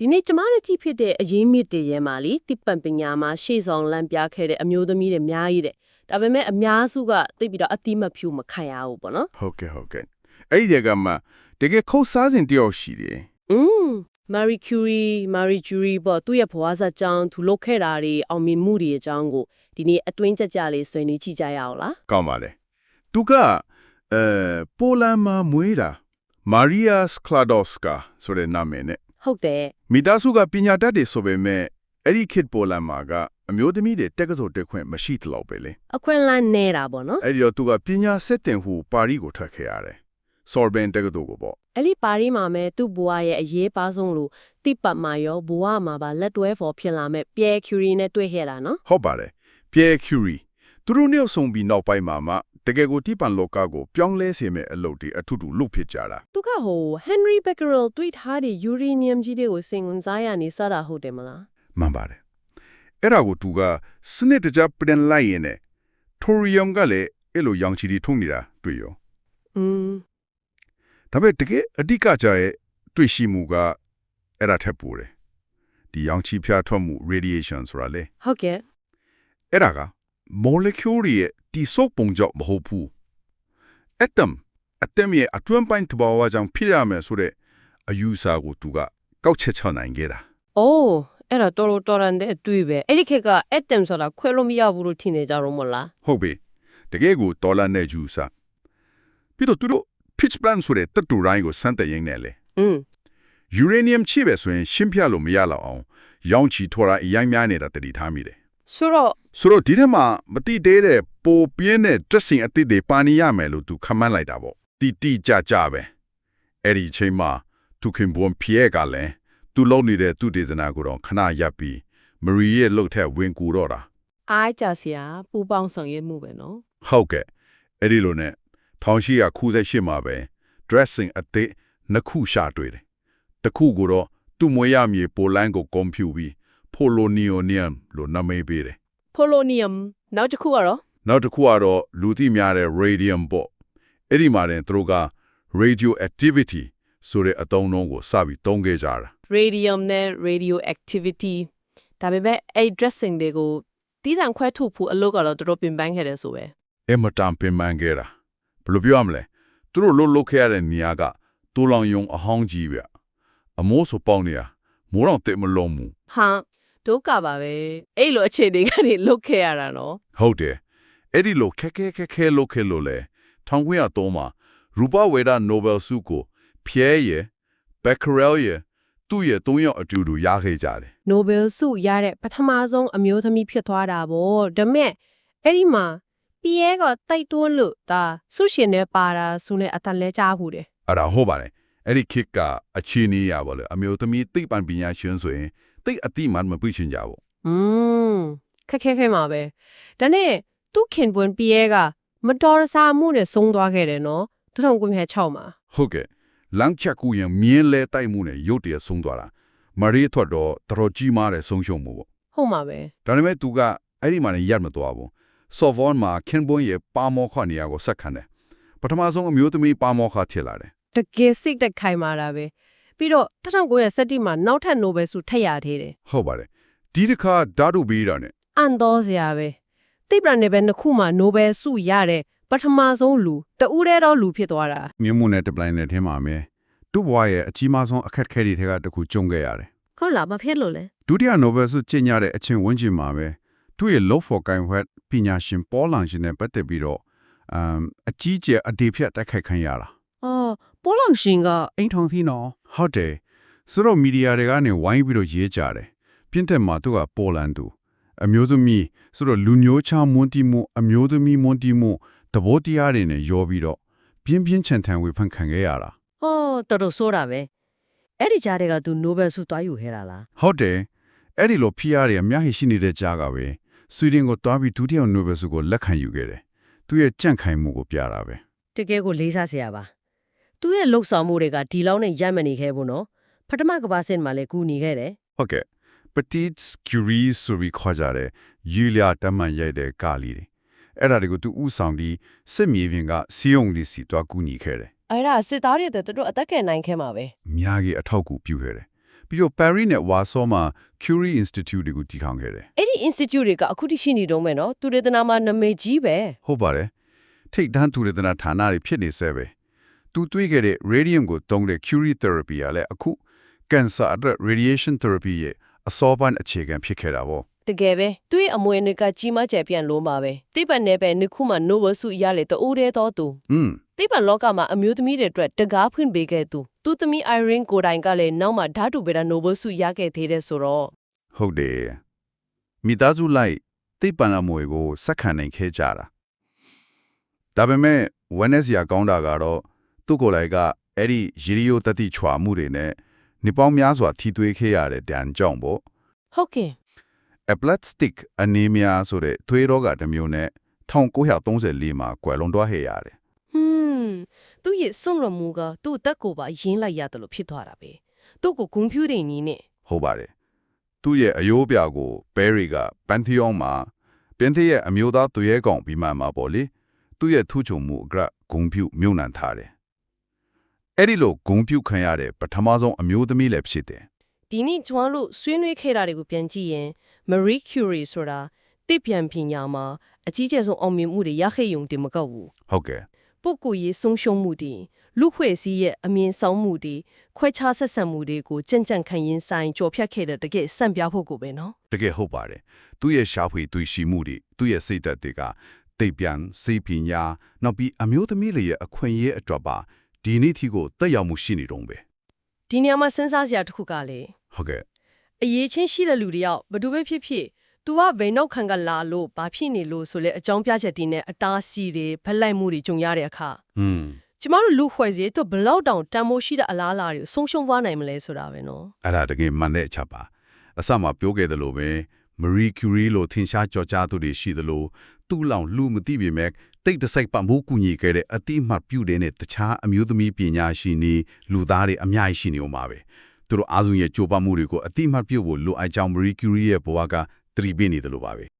ဒီနေ့ကျမတို့ကြည့်ဖြစ်တဲ့အရေးမြစ်တွေရဲမှာလीတိပ္ပံပညာမှာရှေ့ဆောင်လမ်းပြခဲ့တဲ့အမျိုးသမီးတွေအများကြီးတဲ့ဒါပေမဲ့အများစုကသိပ်ပြီးတော့အတိမဖြူမခံရဘူးပေါ့နော်ဟုတ်ကဲ့ဟုတ်ကဲ့အဲ့ဒီကမှတကယ်ခုတ်စားစဉ်တယောက်ရှိတယ်อืม Marie Curie Marie Curie ပေါ့သူ့ရဲ့ဘဝဇာတ်ကြောင်းသူလုပ်ခဲ့တာတွေအောင်မြင်မှုတွေအကြောင်းကိုဒီနေ့အတွင်းကြကြလေးဆွေးနွေးကြည့်ကြရအောင်လားကောင်းပါလေသူကအဲပိုလန်မှာမွေးတာမာရီယာစကလာဒေါစကာဆိုတဲ့နာမည်နဲ့ ဟုတ်တယ်မိသားစုကပညာတတ်တယ်ဆိုပေမဲ့အဲ့ဒီခေတ်ပိုလန်မှာကအမျိုးသမီးတွေတက်ကစိုးတက်ခွင့်မရှိတလို့ပဲလေအခွင့်အလမ်းနေတာပေါ့နော်အဲ့ဒီတော့သူကပညာဆက်တင်ဟုပါရီကိုထွက်ခဲ့ရတယ်ဆော်ဘန်တက်ကစိုးကိုပေါ့အဲ့ဒီပါရီမှာမဲ့သူ့ဘဝရဲ့အရေးပါဆုံးလို့တိပ္ပံမှာရောဘဝမှာပါလက်တွဲဖော်ဖြစ်လာမဲ့ Pierre Curie နဲ့တွေ့ခဲ့တာနော်ဟုတ်ပါတယ်ပြဲကျူရီသူတို့နဲ့ဆုံပြီးနောက်ပိုင်းမှာမှ တကယ်ကိုတိပန်လောကကိုပြောင်းလဲစေမဲ့အလုပ်တွေအထူးထူလုပ်ဖြစ်ကြတာသူကဟို Henry Becquerel တွေ့ထားတဲ့ uranium ကြီးတွေကိုစင်ဝင်စားရနေစတာဟုတ်တယ်မလားမှန်ပါတယ်အဲ့ဒါကိုသူကစနစ်တကျပြန်လိုက်ရင်နဲ့ထိုရီယမ်ကလည်းအဲ့လိုရောင်ချီတီထုံနေတာတွေ့ရောอืมဒါပေမဲ့တကယ်အဓိကကြရဲ့တွေ့ရှိမှုကအဲ့ဒါထက်ပိုတယ်ဒီရောင်ချီဖျားထွက်မှု radiation ဆိုတာလေဟုတ်ကဲ့အဲ့ဒါက molecule တွေရဲ့ တိစုပ်ပုံကြောင့်မဟုတ်ဘူး atom atom ရဲ့အတွင်းပိုင်းသဘောဝကြောင့်ဖြစ်ရမယ်ဆိုတဲ့အယူဆကိုသူကကောက်ချက်ချနိုင်ခဲ့တာအိုးအဲ့ဒါတော်တော်တော်ရန်တဲ့အတွေ့ပဲအဲ့ဒီခေတ်က atom ဆိုတာခွဲလို့မရဘူးလို့ထင်နေကြတော့မလားဟုတ်ပြီတကယ်ကိုဒေါ်လာနဲ့ဂျူစာပြီးတော့သူတို့ pitch plan ဆိုတဲ့တက်တူရိုင်းကိုစမ်းတဲ့ရင်းနဲ့လေอืม uranium ချိပဲဆိုရင်ရှင်းပြလို့မရတော့အောင်ရောင်ချီထော်တာအရင်များနေတာတတိထားမိတယ် ဆိုတော့ဆိုတော့ဒီထက်မှာမတိသေးတဲ့ပိုပြင်းတဲ့ dressing အသစ်တွေပါနေရမယ်လို့သူခန့်မှန်းလိုက်တာပေါ့တီတီကြကြပဲအဲ့ဒီအချိန်မှာသူခင်ဘွန်ဖီယဲကလည်းသူလုံနေတဲ့သူဒေသနာကိုတော့ခဏရပ်ပြီးမရီရဲ့လှုပ်ထက်ဝင်ကူတော့တာအားကြစရာပူပေါင်းဆောင်ရွက်မှုပဲနော်ဟုတ်ကဲ့အဲ့ဒီလိုနဲ့1898မှာပဲ dressing အသစ်နှစ်ခုရှာတွေ့တယ်တစ်ခုကိုတော့သူ့မွေးရမြေပိုလန်ကိုကွန်ပျူပြီး polonium လို့နာမည်ပေးတယ် polonium နောက်တစ်ခုကတော့နောက်တစ်ခုကတော့လူသိများတဲ့ radium ပေါ့အဲ့ဒီမှာတင်သူတို့က radioactivity ဆိုတဲ့အသုံးအနှုန်းကိုစပြီးသုံးခဲ့ကြတာ radium နဲ့ radioactivity ဒါပေမဲ့အဲ့ dressing တွေကိုတီးတန့်ခွဲထုတ်ဖို့အလုပ်ကတော့တော်တော်ပင်ပန်းခဲ့တယ်ဆိုပဲအမတန်ပင်ပန်းခဲ့တာဘယ်လိုပြောရမလဲသူတို့လှုပ်လှုပ်ခဲ့ရတဲ့နေရာကတူလောင်ယုံအဟောင်းကြီးပဲအမိုးဆိုပေါင်းနေရမိုးတော့တိတ်မလုံးဘူးဟာ ဒုက္ခပါပဲအဲ့လိုအခြေအနေကနေလုတ်ခဲ့ရတာနော်ဟုတ်တယ်အဲ့ဒီလိုခက်ခဲခက်ခဲလုပ်ခဲ့လို့လေ1903မှာရူပဝေဒနိုဘယ်ဆုကိုဖျဲရဲ့ဘက်ခရဲလ်ရဲ့သူ့ရဲ့သုံးယောက်အတူတူရခဲ့ကြတယ် Nobel ဆုရတဲ့ပထမဆုံးအမျိုးသမီးဖြစ်သွားတာပေါ့ဒါပေမဲ့အဲ့ဒီမှာ Pierre ကတိုက်တွန်းလို့ဒါဆုရှင်နဲ့ပါတာဆုနဲ့အတန်လဲကြားဘူးတယ်အဲ့ဒါဟုတ်ပါတယ်အဲ့ဒီခေတ်ကအချင်းကြီးရပါလေအမျိုးသမီးသိပ္ပံပညာရှင်ဆိုရင် သိအတိမှန်မပြချင်ကြဘူးอืมခက်ခဲခဲမှာပဲဒါနဲ့သူခင်ပွန်း Pierre ကမတော်တဆမှုနဲ့ဆုံးသွားခဲ့တယ်နော်1906မှာဟုတ်ကဲ့လမ်းချက်ကူရင်မြင်းလဲတိုက်မှုနဲ့ရုတ်တရက်ဆုံးသွားတာမရီထွက်တော့တော်တော်ကြီးမားတဲ့ဆုံးရှုံးမှုပေါ့ဟုတ်မှာပဲဒါပေမဲ့သူကအဲ့ဒီမှာနေရပ်မသွားဘူးဆော့ဗွန်မှာခင်ဘွန်ရဲ့ပါမောခနေရာကိုဆက်ခံတယ်ပထမဆုံးအမျိုးသမီးပါမောခထည့်လာတယ်တကယ်စိတ်တက်ခိုင်မာတာပဲ ပြီးတော့1970မှာနောက်ထပ် Nobel ဆုထပ်ရသေးတယ်ဟုတ်ပါတယ်ဒီတစ်ခါဓာတုပေးတာနဲ့အန်တော်စရာပဲသိပ္ပံနယ်ပယ်နှစ်ခုမှာ Nobel ဆုရတဲ့ပထမဆုံးလူတဦးတည်းတော့လူဖြစ်သွားတာမြင့်မှုနဲ့တပလိုင်းနဲ့ထဲမှာပဲသူ့ဘဝရဲ့အကြီးမားဆုံးအခက်အခဲတွေထဲကတစ်ခုကြုံခဲ့ရတယ်ဟုတ်လားဘာဖြစ်လို့လဲဒုတိယနိုဘယ်ဆုကျင့်ကြတဲ့အချင်းဝန်းကျင်မှာပဲသူ့ရဲ့ Love for Kind Heart ပညာရှင်ပေါ်လန်ရှင်နဲ့ပတ်သက်ပြီးတော့အမ်အကြီးကျယ်အဒေဖြတ်တိုက်ခိုက်ခံရတာအော် ပိုးလောင်ရှင်ကအိမ်ထောင်စီနော်ဟုတ်တယ်ဆိုတော့မီဒီယာတွေကနေဝိုင်းပြီးတော့ရေးကြတယ်ပြင်းသက်မှာသူကပေါ်လန်သူအမျိုးသမီးဆိုတော့လူမျိုးချမွန်းတီမှုအမျိုးသမီးမွန်းတီမှုတဘောတရားတွေနဲ့ရောပြီးတော့ပြင်းပြင်းချန်ထန်ဝေဖန်ခံခဲ့ရတာအော်တော်တော်ဆိုးတာပဲအဲ့ဒီကြားတဲ့ကသူ Nobel ဆုသွားယူခဲ့တာလားဟုတ်တယ်အဲ့ဒီလိုဖိအားတွေအများကြီးရှိနေတဲ့ကြားကပဲဆွီဒင်ကိုတွားပြီးဒုတိယနိုဘယ်ဆုကိုလက်ခံယူခဲ့တယ်သူရဲ့ကြန့်ခိုင်မှုကိုပြတာပဲတကယ်ကိုလေးစားစရာပါ သူရဲ့လှုပ်ဆောင်မှုတွေကဒီလောက်နဲ့ရိုက်မနေခဲ့ဘူးနော်ပထမကမ္ဘာစစ်မှာလည်းကူညီခဲ့တယ်ဟုတ်ကဲ့ Petite Curie ဆိုပြီးခေါ်ကြတဲ့ယူလျာတမန်ရိုက်တဲ့ကာလီတွေအဲ့ဒါတွေကိုသူဥဆောင်ပြီးစစ်မြေပြင်ကစီယုံလေးစီတွားကူညီခဲ့တယ်အဲ့ဒါစစ်သားတွေအတွက်သူတို့အသက်ခံနိုင်ခဲ့မှာပဲအများကြီးအထောက်အကူပြုခဲ့တယ်ပြီးတော့ Paris နဲ့ Warsaw မှာ Curie Institute တွေကိုတည်ထောင်ခဲ့တယ်အဲ့ဒီ institute တွေကအခုထိရှိနေတော့မယ်နော်သူရေတနာမှာနာမည်ကြီးပဲဟုတ်ပါတယ်ထိတ်တန်းသူရတနာဌာနတွေဖြစ်နေဆဲပဲ သူတွေးခဲ့တဲ့ radium ကိုသုံးတဲ့ Curie therapy ကလည်းအခု cancer အတွက် radiation therapy ရဲ့အစောပိုင်းအခြေခံဖြစ်ခဲ့တာပေါ့တကယ်ပဲသူ့ရဲ့အမွေအနှစ်ကကြီးမားကျယ်ပြန့်လို့မှာပဲတိပတ်နယ်ပဲနှစ်ခုမှ Nobel ဆုရလေတိုးတဲ့တော့သူอืมတိပတ်လောကမှာအမျိုးသမီးတွေအတွက်တကားဖွင့်ပေးခဲ့သူသူသမီး Irene ကိုယ်တိုင်ကလည်းနောက်မှဓာတုဗေဒ Nobel ဆုရခဲ့သေးတယ်ဆိုတော့ဟုတ်တယ်မိသားစုလိုက်သိပ္ပံအမွေကိုစက္ကန့်နိုင်ခဲ့ကြတာဒါပေမဲ့ Wednesday ရကောင်းတာကတော့ သူ့ကိုယ်လိုက်ကအဲ့ဒီရီရီယိုတတိချွာမှုတွေနဲ့နေပေါင်းများစွာထိသွေးခဲ့ရတဲ့တန်ကြောင့်ပေါ့ဟုတ်ကဲ့ aplastic anemia ဆိုတဲ့သွေးရောဂါတစ်မျိုးနဲ့1934မှာကွယ်လွန်သွားခဲ့ရတယ်ဟွန်းသူ့ရဲ့စွန့်လွတ်မှုကသူ့အသက်ကိုပါယင်းလိုက်ရတယ်လို့ဖြစ်သွားတာပဲသူ့ကိုကွန်ပျူတာနီးနဲ့ဟုတ်ပါတယ်သူ့ရဲ့အယိုးပြကို Perry က Pantheon မှာပင်သေးရဲ့အမျိုးသားသူရဲကောင်ပြီးမှမှာပေါ့လေသူ့ရဲ့ထူးချွန်မှုအကဂုံပြုမြုံနှံထားတယ် အဲ့ဒီလိုဂုံပြုခံရတဲ့ပထမဆုံးအမျိုးသမီးလည်းဖြစ်တယ်ဒီနေ့ကျွန်တော်တို့ဆွေးနွေးခဲ့တာတွေကိုပြန်ကြည့်ရင် Marie Curie ဆိုတာတိပြန်ပညာမှာအကြီးကျယ်ဆုံးအောင်မြင်မှုတွေရခဲ့ရုံတင်မကဘူးဟုတ်ကဲ့ပုဂ္ဂိုလ်ရေးဆုံးရှုံးမှုတွေလူခွေစည်းရဲ့အမြင်ဆောင်မှုတွေခွဲခြားဆက်ဆံမှုတွေကိုကြံ့ကြံ့ခံရင်ဆိုင်ကြော်ဖြတ်ခဲ့တဲ့တကယ်စံပြဖို့ကိုပဲနော်တကယ်ဟုတ်ပါတယ်သူ့ရဲ့ရှားဖွေတွေ့ရှိမှုတွေသူ့ရဲ့စိတ်သက်တွေကတိတ်ပြန်စိတ်ပညာနောက်ပြီးအမျိုးသမီးတွေရဲ့အခွင့်အရေးအတွက်ပါ ဒီနေ့ထိကိုတက်ရောက်မှုရှိနေတော့ပဲဒီနေရာမှာစဉ်းစားစရာတစ်ခုကလေဟုတ်ကဲ့အရေးချင်းရှိတဲ့လူတွေရောက်ဘယ်သူပဲဖြစ်ဖြစ် तू ကဘယ်နောက်ခံကလာလို့ဘာဖြစ်နေလို့ဆိုလဲအကြောင်းပြချက်တွေနဲ့အတားစီတွေဖက်လိုက်မှုတွေကြုံရတဲ့အခါဟွန်းကျမတို့လူခွဲစည်းတော့ဘလောက်တောင်တန်မိုးရှိတဲ့အလားအလာတွေကိုဆုံးရှုံးသွားနိုင်မလဲဆိုတာပဲနော်အဲ့ဒါတကယ်မှန်တဲ့အချက်ပါအစမှပြောခဲ့သလိုပဲ Marie Curie လိုထင်ရှားကြော်ကြားသူတွေရှိသလိုသူ့လောင်လူမသိပေမဲ့ တိတ်တဆိတ်ပံ့ပိုးကူညီခဲ့တဲ့အတိအမှတ်ပြုတဲ့နဲ့တခြားအမျိုးသမီးပညာရှင်တွေလူသားတွေအများကြီးရှိနေဦးမှာပဲသူတို့အားစုရဲ့ကြိုးပမ်းမှုတွေကိုအတိအမှတ်ပြုဖို့လိုအပ်ကြောင်း Marie Curie ရဲ့ဘဝကသတိပေးနေတယ်လို့ပါပဲ